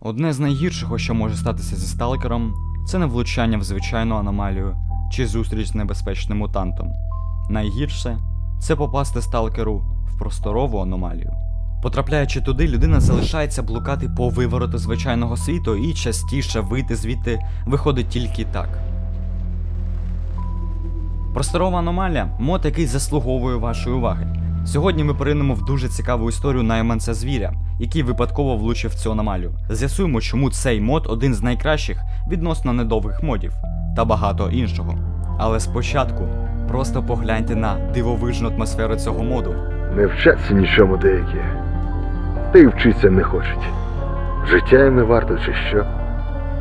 Одне з найгіршого, що може статися зі сталкером, це не влучання в звичайну аномалію чи зустріч з небезпечним мутантом. Найгірше це попасти сталкеру в просторову аномалію. Потрапляючи туди, людина залишається блукати по вивороту звичайного світу і частіше вийти звідти виходить тільки так. Просторова аномалія мод, який заслуговує вашої уваги. Сьогодні ми поринемо в дуже цікаву історію найманця звіря, який випадково влучив цю аномалію. З'ясуємо, чому цей мод один з найкращих відносно недовгих модів та багато іншого. Але спочатку просто погляньте на дивовижну атмосферу цього моду. Не вчаться нічому деякі. Та й вчиться не хочуть. Життя їм не варто чи що.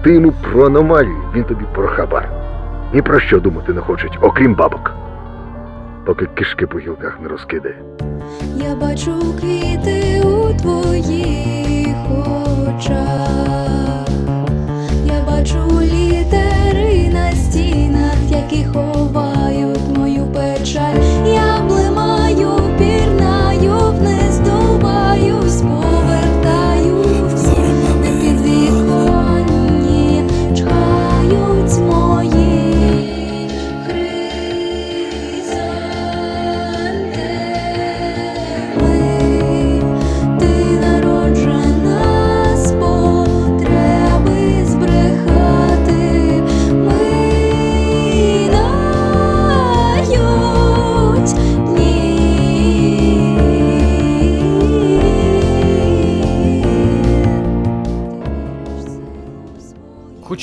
Ти йому про аномалію, він тобі про хабар. Ні про що думати не хочуть, окрім бабок. Поки кишки по гілках не розкидає. Я бачу квіти у твоїх очах. Я бачу літери на стінах, які ховають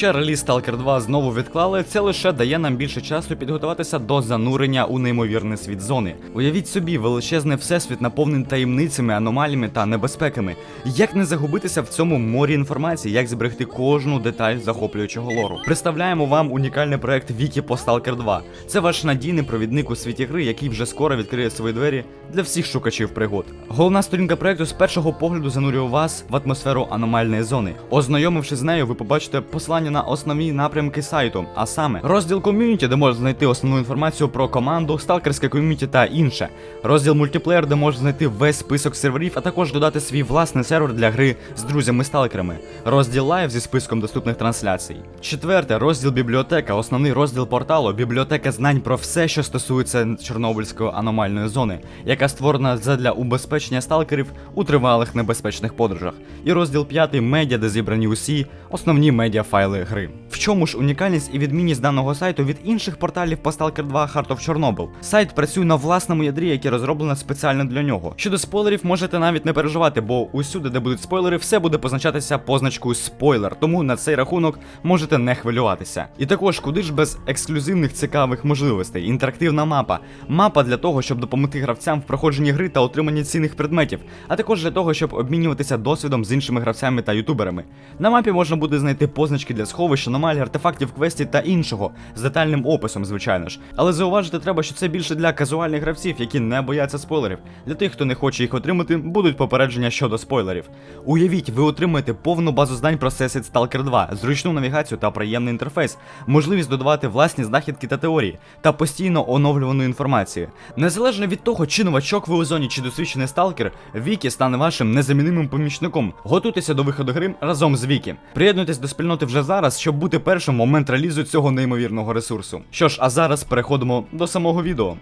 Хоча реліз Stalker 2 знову відклали, це лише дає нам більше часу підготуватися до занурення у неймовірний світ зони. Уявіть собі, величезний всесвіт наповнений таємницями, аномаліями та небезпеками. Як не загубитися в цьому морі інформації, як зберегти кожну деталь захоплюючого лору? Представляємо вам унікальний проект Вікі по Stalker 2. Це ваш надійний провідник у світі гри, який вже скоро відкриє свої двері для всіх шукачів пригод. Головна сторінка проекту з першого погляду занурює вас в атмосферу аномальної зони. Ознайомившись з нею, ви побачите посилання на основні напрямки сайту, а саме розділ ком'юніті, де можна знайти основну інформацію про команду, сталкерське ком'юніті та інше. Розділ мультиплеєр, де можна знайти весь список серверів, а також додати свій власний сервер для гри з друзями-сталкерами. Розділ лайв зі списком доступних трансляцій. Четверте, розділ бібліотека, основний розділ порталу, бібліотека знань про все, що стосується Чорнобильської аномальної зони, яка створена задля убезпечення сталкерів у тривалих небезпечних подорожах. І розділ п'ятий медіа, де зібрані усі основні медіафайли гри. В чому ж унікальність і відмінність даного сайту від інших порталів по Stalker 2 Heart of Chernobyl? Сайт працює на власному ядрі, яке розроблено спеціально для нього. Щодо спойлерів, можете навіть не переживати, бо усюди, де будуть спойлери, все буде позначатися позначкою спойлер, тому на цей рахунок можете не хвилюватися. І також, куди ж без ексклюзивних цікавих можливостей, інтерактивна мапа. Мапа для того, щоб допомогти гравцям в проходженні гри та отриманні цінних предметів, а також для того, щоб обмінюватися досвідом з іншими гравцями та ютуберами. На мапі можна буде знайти позначки для сховищ, аномалій, артефактів, квестів та іншого з детальним описом, звичайно ж. Але зауважити треба, що це більше для казуальних гравців, які не бояться спойлерів. Для тих, хто не хоче їх отримати, будуть попередження щодо спойлерів. Уявіть, ви отримаєте повну базу знань про Всесвіт Stalker 2, зручну навігацію та приємний інтерфейс, можливість додавати власні знахідки та теорії, та постійно оновлювану інформацію. Незалежно від того, чи новачок ви у зоні, чи досвідчений сталкер, Вікі стане вашим незамінимим помічником. Готуйтеся до виходу гри разом з Вікі. Приєднуйтесь до спільноти вже зараз, щоб бути першим момент релізу цього неймовірного ресурсу. Що ж, а зараз переходимо до самого відео.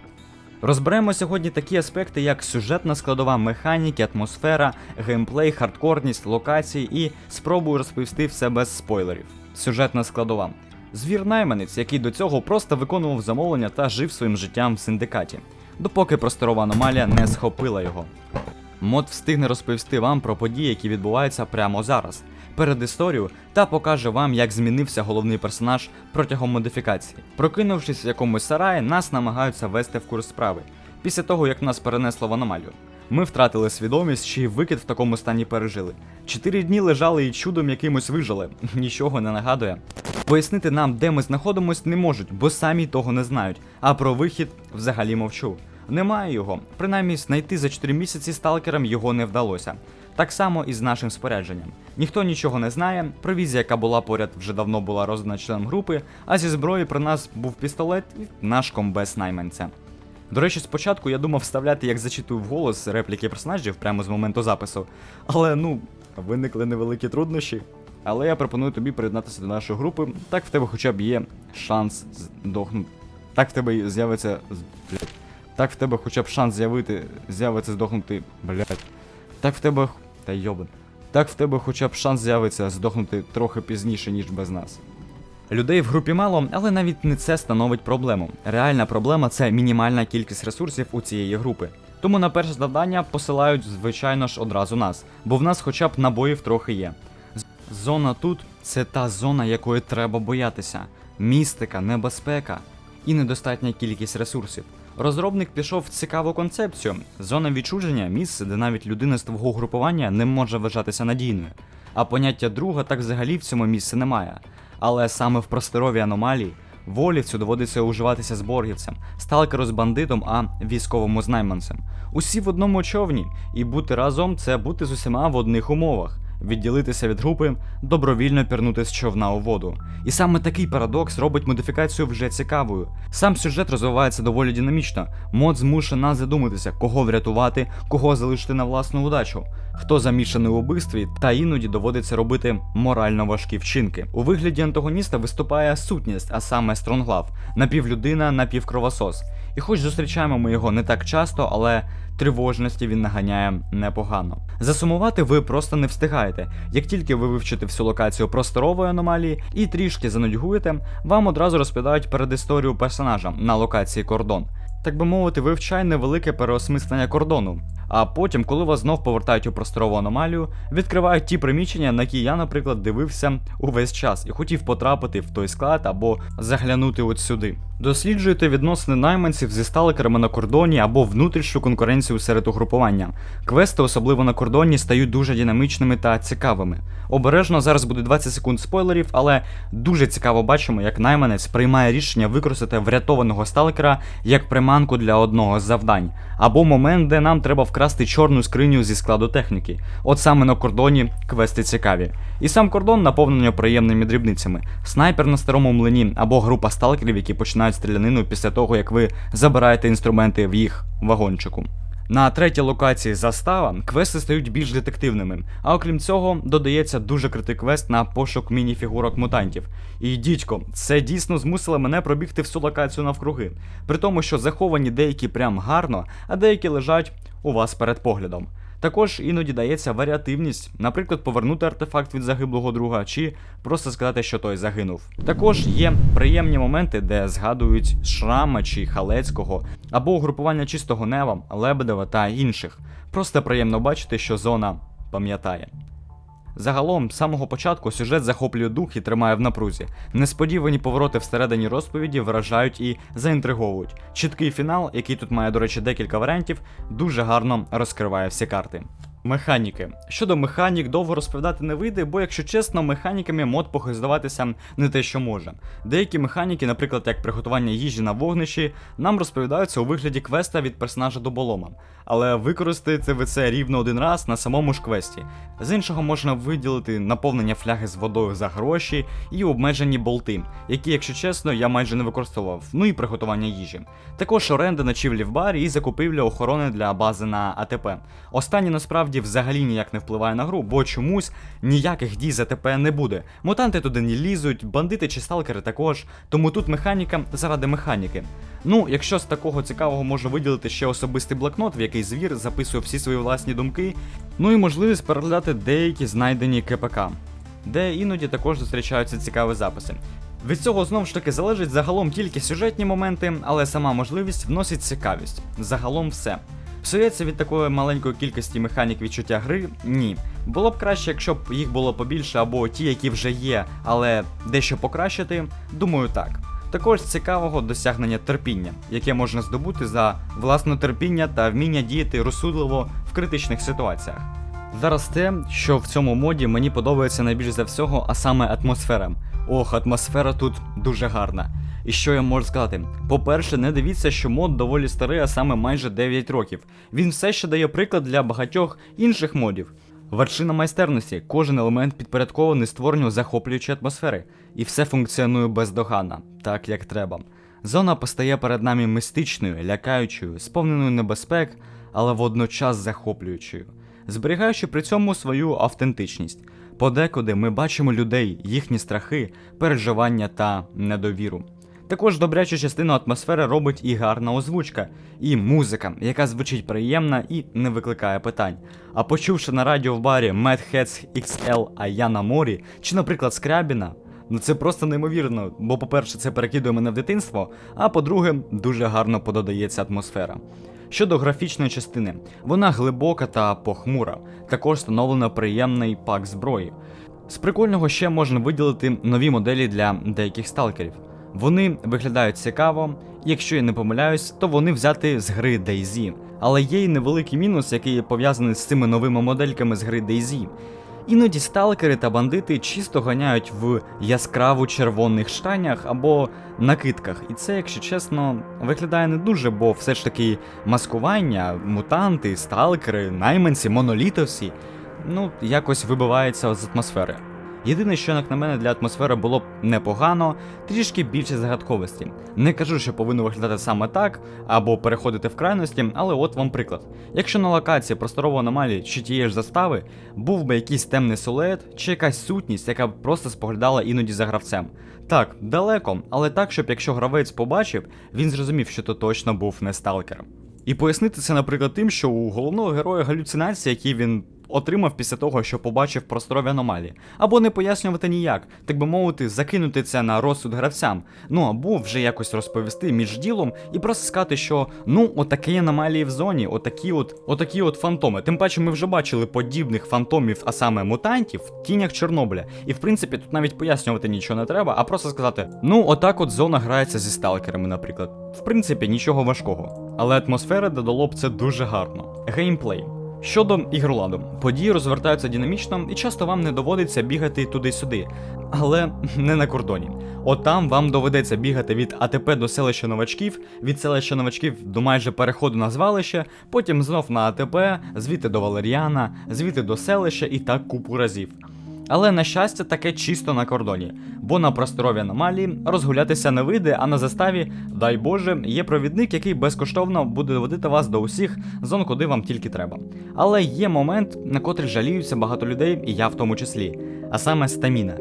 Розберемо сьогодні такі аспекти, як сюжетна складова механіки, атмосфера, геймплей, хардкорність, локації і спробую розповісти все без спойлерів. Сюжетна складова. Звір найманець, який до цього просто виконував замовлення та жив своїм життям в синдикаті, допоки просторова аномалія не схопила його. Мод встигне розповісти вам про події, які відбуваються прямо зараз, перед історією, та покаже вам, як змінився головний персонаж протягом модифікації. Прокинувшись в якомусь сараї, нас намагаються вести в курс справи. Після того, як нас перенесло в аномалію. Ми втратили свідомість, чи викид в такому стані пережили. Чотири дні лежали і чудом якимось вижили. Нічого не нагадує. Пояснити нам, де ми знаходимось, не можуть, бо самі того не знають. А про вихід взагалі мовчу. Немає його. Принаймні, знайти за 4 місяці сталкерам його не вдалося. Так само і з нашим спорядженням. Ніхто нічого не знає, провізія, яка була поряд, вже давно була роздана членом групи, а зі зброї при нас був пістолет і наш комбез найманця. До речі, спочатку я думав вставляти, як зачитую вголос репліки персонажів прямо з моменту запису, але ну, виникли невеликі труднощі. Але я пропоную тобі приєднатися до нашої групи. Так в тебе хоча б є шанс здохнути. Так в тебе з'явиться. Так в тебе хоча б шанс з'явити. З'явиться здохнути. Блять. Так в тебе. Та йобан. Так в тебе хоча б шанс з'явиться здохнути трохи пізніше, ніж без нас. Людей в групі мало, але навіть не це становить проблему. Реальна проблема це мінімальна кількість ресурсів у цієї групи. Тому на перше завдання посилають, звичайно ж, одразу нас, бо в нас хоча б набоїв трохи є. Зона тут це та зона, якої треба боятися. Містика, небезпека і недостатня кількість ресурсів. Розробник пішов в цікаву концепцію. Зона відчуження місце, де навіть людина з твого групування не може вважатися надійною. А поняття друга так взагалі в цьому місці немає. Але саме в просторовій аномалії волівцю доводиться уживатися з боргівцем, сталкеру з бандитом, а військовому з найманцем. Усі в одному човні, і бути разом це бути з усіма в одних умовах. Відділитися від групи, добровільно пірнути з човна у воду. І саме такий парадокс робить модифікацію вже цікавою. Сам сюжет розвивається доволі динамічно. Мод змушує нас задуматися, кого врятувати, кого залишити на власну удачу, хто замішаний у вбивстві, та іноді доводиться робити морально важкі вчинки. У вигляді антагоніста виступає сутність, а саме Стронглав, напівлюдина, напівкровосос. І хоч зустрічаємо ми його не так часто, але тривожності він наганяє непогано. Засумувати ви просто не встигаєте. Як тільки ви вивчите всю локацію просторової аномалії і трішки занудьгуєте, вам одразу розповідають передісторію персонажа на локації кордон. Так би мовити, вивчай невелике переосмислення кордону. А потім, коли вас знов повертають у просторову аномалію, відкривають ті приміщення, на які я, наприклад, дивився увесь час і хотів потрапити в той склад або заглянути от сюди. Досліджуєте відносини найманців зі сталкерами на кордоні або внутрішню конкуренцію серед угрупування. Квести, особливо на кордоні, стають дуже динамічними та цікавими. Обережно зараз буде 20 секунд спойлерів, але дуже цікаво бачимо, як найманець приймає рішення використати врятованого сталкера як приманку для одного з завдань, або момент, де нам треба вкрасти чорну скриню зі складу техніки. От саме на кордоні квести цікаві. І сам кордон наповнений приємними дрібницями. Снайпер на старому млині або група сталкерів, які починають стрілянину після того, як ви забираєте інструменти в їх вагончику. На третій локації застава квести стають більш детективними, а окрім цього, додається дуже критий квест на пошук мініфігурок мутантів. І дідько, це дійсно змусило мене пробігти всю локацію навкруги, при тому, що заховані деякі прям гарно, а деякі лежать у вас перед поглядом. Також іноді дається варіативність, наприклад, повернути артефакт від загиблого друга, чи просто сказати, що той загинув. Також є приємні моменти, де згадують Шрама чи Халецького, або угрупування чистого нева, Лебедева та інших. Просто приємно бачити, що зона пам'ятає. Загалом, з самого початку сюжет захоплює дух і тримає в напрузі. Несподівані повороти всередині розповіді вражають і заінтриговують. Чіткий фінал, який тут має, до речі, декілька варіантів, дуже гарно розкриває всі карти. Механіки. Щодо механік, довго розповідати не вийде, бо, якщо чесно, механіками мод похиздаватися не те, що може. Деякі механіки, наприклад, як приготування їжі на вогнищі, нам розповідаються у вигляді квеста від персонажа до болома. Але використаєте ви це рівно один раз на самому ж квесті. З іншого можна виділити наповнення фляги з водою за гроші і обмежені болти, які, якщо чесно, я майже не використовував, ну і приготування їжі. Також оренда ночівлі в барі і закупівля охорони для бази на АТП. Останнє насправді взагалі ніяк не впливає на гру, бо чомусь ніяких дій з АТП не буде. Мутанти туди не лізуть, бандити чи сталкери також, тому тут механіка заради механіки. Ну, якщо з такого цікавого можу виділити ще особистий блокнот, в який звір записує всі свої власні думки, ну і можливість переглядати деякі знайдені КПК, де іноді також зустрічаються цікаві записи. Від цього знову ж таки залежить загалом тільки сюжетні моменти, але сама можливість вносить цікавість. Загалом все. Псується від такої маленької кількості механік відчуття гри? Ні. Було б краще, якщо б їх було побільше, або ті, які вже є, але дещо покращити, думаю так. Також цікавого досягнення терпіння, яке можна здобути за власне терпіння та вміння діяти розсудливо в критичних ситуаціях. Зараз те, що в цьому моді мені подобається найбільш за всього, а саме атмосфера. Ох, атмосфера тут дуже гарна. І що я можу сказати? По-перше, не дивіться, що мод доволі старий, а саме майже 9 років. Він все ще дає приклад для багатьох інших модів. Вершина майстерності, кожен елемент підпорядкований створенню захоплюючої атмосфери, і все функціонує бездоганно, так як треба. Зона постає перед нами містичною, лякаючою, сповненою небезпек, але водночас захоплюючою, зберігаючи при цьому свою автентичність. Подекуди ми бачимо людей, їхні страхи, переживання та недовіру. Також добрячу частину атмосфери робить і гарна озвучка, і музика, яка звучить приємна і не викликає питань. А почувши на радіо в барі Mad Hats XL на морі, чи, наприклад, Скрябіна, ну це просто неймовірно, бо, по-перше, це перекидує мене в дитинство, а по-друге, дуже гарно подається атмосфера. Щодо графічної частини, вона глибока та похмура, також встановлено приємний пак зброї. З прикольного ще можна виділити нові моделі для деяких сталкерів. Вони виглядають цікаво, якщо я не помиляюсь, то вони взяти з гри DayZ. Але є й невеликий мінус, який пов'язаний з цими новими модельками з гри DayZ. Іноді сталкери та бандити чисто ганяють в яскраво червоних штанях або накидках. І це, якщо чесно, виглядає не дуже, бо все ж таки маскування, мутанти, сталкери, найманці, монолітовці, ну, якось вибивається з атмосфери. Єдине, що як на мене для атмосфери було б непогано, трішки більше загадковості. Не кажу, що повинно виглядати саме так, або переходити в крайності, але от вам приклад. Якщо на локації просторової аномалії чи тієї ж застави був би якийсь темний силует чи якась сутність, яка б просто споглядала іноді за гравцем. Так, далеко, але так, щоб якщо гравець побачив, він зрозумів, що то точно був не сталкер. І пояснити це, наприклад, тим, що у головного героя галюцинації, які він отримав після того, що побачив просторові аномалії, або не пояснювати ніяк, так би мовити, закинути це на розсуд гравцям, ну або вже якось розповісти між ділом і просто сказати, що ну отакі аномалії в зоні, отакі от, отакі от фантоми. Тим паче ми вже бачили подібних фантомів, а саме мутантів, в тінях Чорнобиля. І в принципі тут навіть пояснювати нічого не треба, а просто сказати: ну отак от зона грається зі сталкерами, наприклад. В принципі, нічого важкого. Але атмосфера додало б це дуже гарно. Геймплей. Щодо ігроладу, події розвертаються динамічно і часто вам не доводиться бігати туди-сюди, але не на кордоні. От там вам доведеться бігати від АТП до селища новачків, від селища новачків до майже переходу на звалище, потім знов на АТП, звідти до Валеріана, звідти до селища і так купу разів. Але на щастя, таке чисто на кордоні, бо на просторовій аномалії розгулятися не вийде, а на заставі, дай Боже, є провідник, який безкоштовно буде водити вас до усіх зон, куди вам тільки треба. Але є момент, на котрий жаліються багато людей, і я в тому числі, а саме стаміна.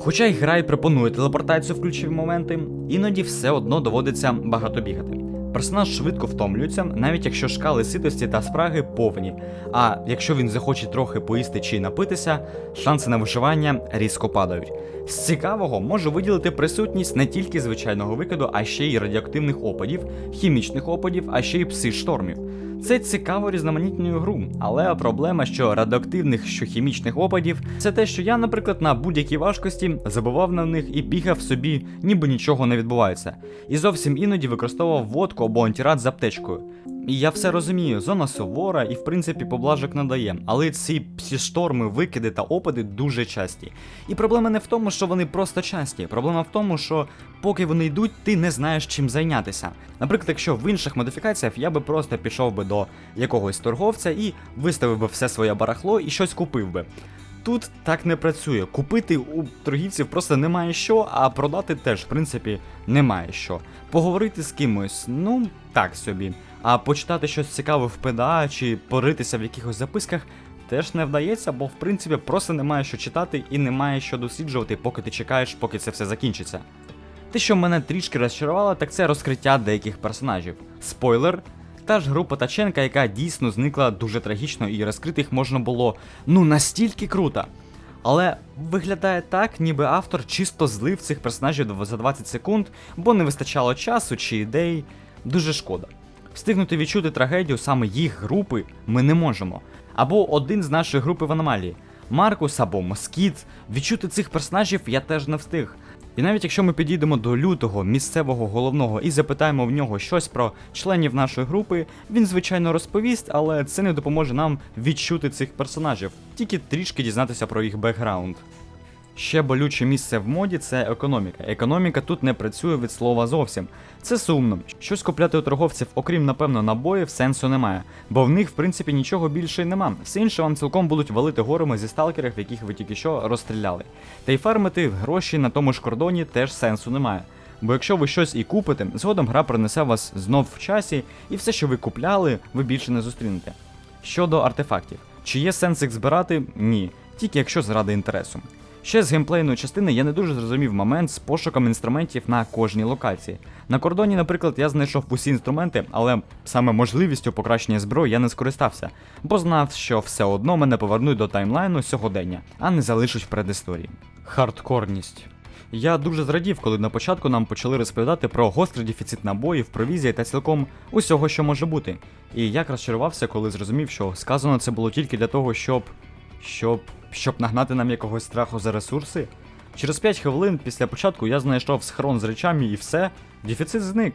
Хоча й гра й пропонує телепортацію в ключові моменти, іноді все одно доводиться багато бігати. Персонаж швидко втомлюється, навіть якщо шкали ситості та спраги повні. А якщо він захоче трохи поїсти чи напитися, шанси на виживання різко падають. З цікавого можу виділити присутність не тільки звичайного викиду, а ще й радіоактивних опадів, хімічних опадів, а ще й пси-штормів. Це цікаво різноманітною гру, але проблема, що радіоактивних, що хімічних опадів, це те, що я, наприклад, на будь-якій важкості забував на них і бігав собі, ніби нічого не відбувається. І зовсім іноді використовував водку або антірад з аптечкою. І я все розумію, зона сувора і в принципі поблажок надає, але ці всі шторми, викиди та опади дуже часті. І проблема не в тому, що вони просто часті. Проблема в тому, що поки вони йдуть, ти не знаєш чим зайнятися. Наприклад, якщо в інших модифікаціях я би просто пішов би до якогось торговця і виставив би все своє барахло і щось купив би. Тут так не працює. Купити у торгівців просто немає що, а продати теж, в принципі, немає що. Поговорити з кимось, ну так собі. А почитати щось цікаве в ПДА чи поритися в якихось записках теж не вдається, бо в принципі просто немає що читати і немає що досліджувати, поки ти чекаєш, поки це все закінчиться. Те, що мене трішки розчарувало, так це розкриття деяких персонажів. Спойлер. Та ж група Таченка, яка дійсно зникла дуже трагічно, і розкрити їх можна було ну настільки круто. Але виглядає так, ніби автор чисто злив цих персонажів за 20 секунд, бо не вистачало часу чи ідей. Дуже шкода. Встигнути відчути трагедію саме їх групи ми не можемо. Або один з нашої групи в аномалії. Маркус або Москіт. Відчути цих персонажів я теж не встиг. І навіть якщо ми підійдемо до лютого місцевого головного і запитаємо в нього щось про членів нашої групи, він звичайно розповість, але це не допоможе нам відчути цих персонажів, тільки трішки дізнатися про їх бекграунд. Ще болюче місце в моді це економіка. Економіка тут не працює від слова зовсім. Це сумно. Щось купляти у торговців, окрім напевно набоїв, сенсу немає, бо в них в принципі нічого більше нема. Все інше вам цілком будуть валити горами зі сталкерів, яких ви тільки що розстріляли. Та й фармити гроші на тому ж кордоні теж сенсу немає. Бо якщо ви щось і купите, згодом гра принесе вас знов в часі, і все, що ви купляли, ви більше не зустрінете. Щодо артефактів, чи є сенс їх збирати? Ні. тільки якщо заради інтересу. Ще з геймплейної частини я не дуже зрозумів момент з пошуком інструментів на кожній локації. На кордоні, наприклад, я знайшов усі інструменти, але саме можливістю покращення зброї я не скористався, бо знав, що все одно мене повернуть до таймлайну сьогодення, а не залишать в предісторії. Хардкорність. Я дуже зрадів, коли на початку нам почали розповідати про гострий дефіцит набоїв, провізії та цілком усього, що може бути. І як розчарувався, коли зрозумів, що сказано це було тільки для того, щоб. щоб. Щоб нагнати нам якогось страху за ресурси. Через 5 хвилин після початку я знайшов схрон з речами і все, дефіцит зник.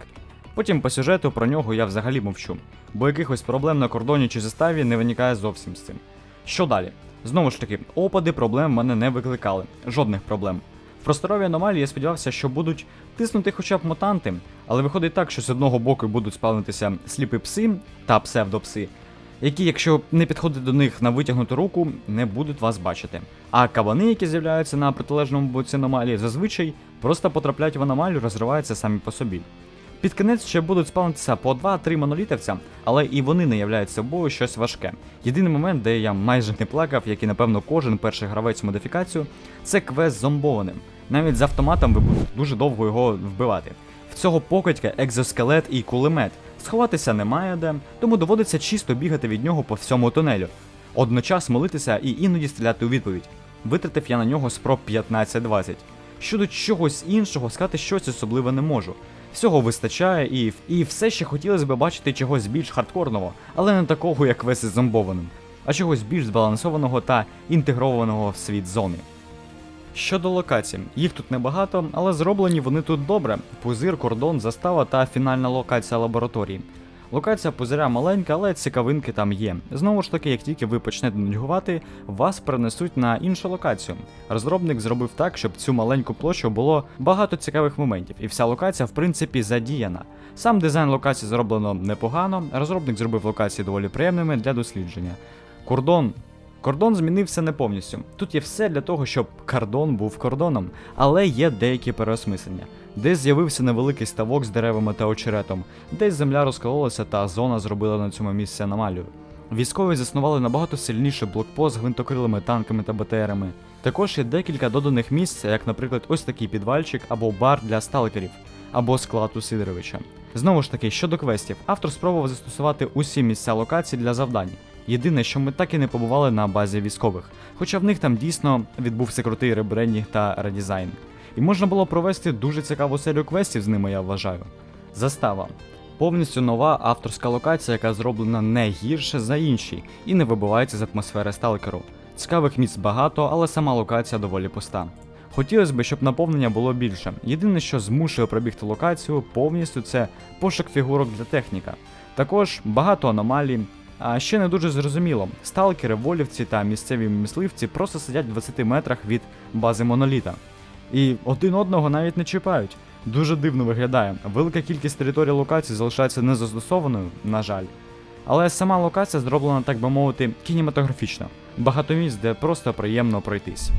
Потім по сюжету про нього я взагалі мовчу, бо якихось проблем на кордоні чи заставі не виникає зовсім з цим. Що далі? Знову ж таки, опади проблем в мене не викликали, жодних проблем. В просторовій аномалії я сподівався, що будуть тиснути хоча б мутанти, але виходить так, що з одного боку будуть спавнитися сліпі пси та псевдопси, які, якщо не підходити до них на витягнуту руку, не будуть вас бачити. А кабани, які з'являються на протилежному боці аномалії, зазвичай просто потрапляють в аномалію, розриваються самі по собі. Під кінець ще будуть спавнитися по 2-3 монолітівця, але і вони не являють собою щось важке. Єдиний момент, де я майже не плакав, як і напевно кожен перший гравець модифікацію, це квест зомбованим. Навіть з автоматом ви будете дуже довго його вбивати. В цього покидька екзоскелет і кулемет. Сховатися немає де, тому доводиться чисто бігати від нього по всьому тунелю. Одночас молитися і іноді стріляти у відповідь. Витратив я на нього спроб 15-20. Щодо чогось іншого сказати щось особливе не можу. Всього вистачає і, і все ще хотілося б бачити чогось більш хардкорного, але не такого, як весь зомбованим, а чогось більш збалансованого та інтегрованого в світ зони. Щодо локацій, їх тут небагато, але зроблені вони тут добре: пузир, кордон, застава та фінальна локація лабораторії. Локація пузиря маленька, але цікавинки там є. Знову ж таки, як тільки ви почнете нудьгувати, вас перенесуть на іншу локацію. Розробник зробив так, щоб цю маленьку площу було багато цікавих моментів, і вся локація, в принципі, задіяна. Сам дизайн локації зроблено непогано, розробник зробив локації доволі приємними для дослідження. Кордон Кордон змінився не повністю. Тут є все для того, щоб кордон був кордоном, але є деякі переосмислення. Десь з'явився невеликий ставок з деревами та очеретом, десь земля розкололася та зона зробила на цьому місці аномалію. Військові заснували набагато сильніший блокпост з гвинтокрилими танками та БТРами. Також є декілька доданих місць, як, наприклад, ось такий підвальчик або бар для сталкерів, або склад у Сидоровича. Знову ж таки, щодо квестів, автор спробував застосувати усі місця локацій для завдань. Єдине, що ми так і не побували на базі військових, хоча в них там дійсно відбувся крутий ребрендінг та редизайн. І можна було провести дуже цікаву серію квестів з ними, я вважаю. Застава. Повністю нова авторська локація, яка зроблена не гірше за інші і не вибивається з атмосфери сталкеру. Цікавих місць багато, але сама локація доволі пуста. Хотілося б, щоб наповнення було більше. Єдине, що змушує пробігти локацію повністю, це пошук фігурок для техніка. Також багато аномалій. А ще не дуже зрозуміло, сталкери, волівці та місцеві мисливці просто сидять в 20 метрах від бази моноліта. І один одного навіть не чіпають. Дуже дивно виглядає. Велика кількість територій локації залишається незастосованою, на жаль. Але сама локація зроблена, так би мовити, кінематографічно. Багато місць, де просто приємно пройтись.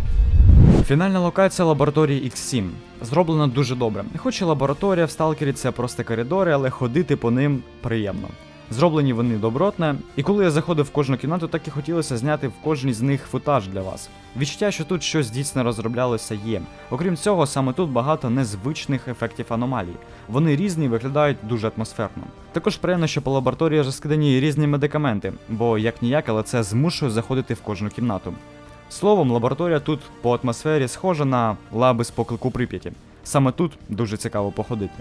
Фінальна локація лабораторії X7 зроблена дуже добре. Хоч і лабораторія в сталкері це просто коридори, але ходити по ним приємно. Зроблені вони добротне, і коли я заходив в кожну кімнату, так і хотілося зняти в кожній з них футаж для вас. Відчуття, що тут щось дійсно розроблялося, є. Окрім цього, саме тут багато незвичних ефектів аномалій. Вони різні і виглядають дуже атмосферно. Також приємно, що по лабораторії розкидані різні медикаменти, бо як ніяк, але це змушує заходити в кожну кімнату. Словом, лабораторія тут по атмосфері схожа на лаби з поклику Прип'яті. Саме тут дуже цікаво походити.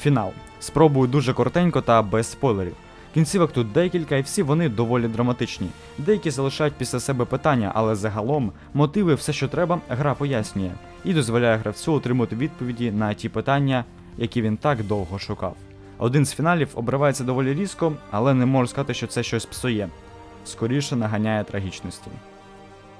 Фінал. Спробую дуже коротенько та без спойлерів. Кінцівок тут декілька, і всі вони доволі драматичні. Деякі залишають після себе питання, але загалом мотиви все, що треба, гра пояснює і дозволяє гравцю отримати відповіді на ті питання, які він так довго шукав. Один з фіналів обривається доволі різко, але не можу сказати, що це щось псує. Скоріше наганяє трагічності.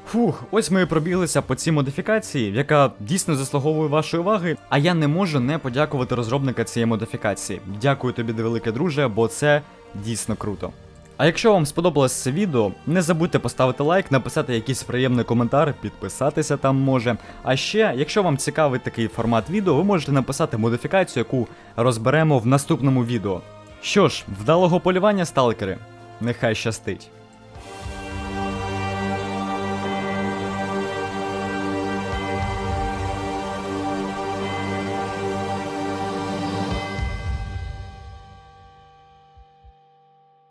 Фух, ось ми і пробіглися по цій модифікації, яка дійсно заслуговує вашої уваги. А я не можу не подякувати розробника цієї модифікації. Дякую тобі, велике друже, бо це дійсно круто. А якщо вам сподобалось це відео, не забудьте поставити лайк, написати якийсь приємний коментар, підписатися там може. А ще, якщо вам цікавий такий формат відео, ви можете написати модифікацію, яку розберемо в наступному відео. Що ж, вдалого полювання, сталкери, нехай щастить.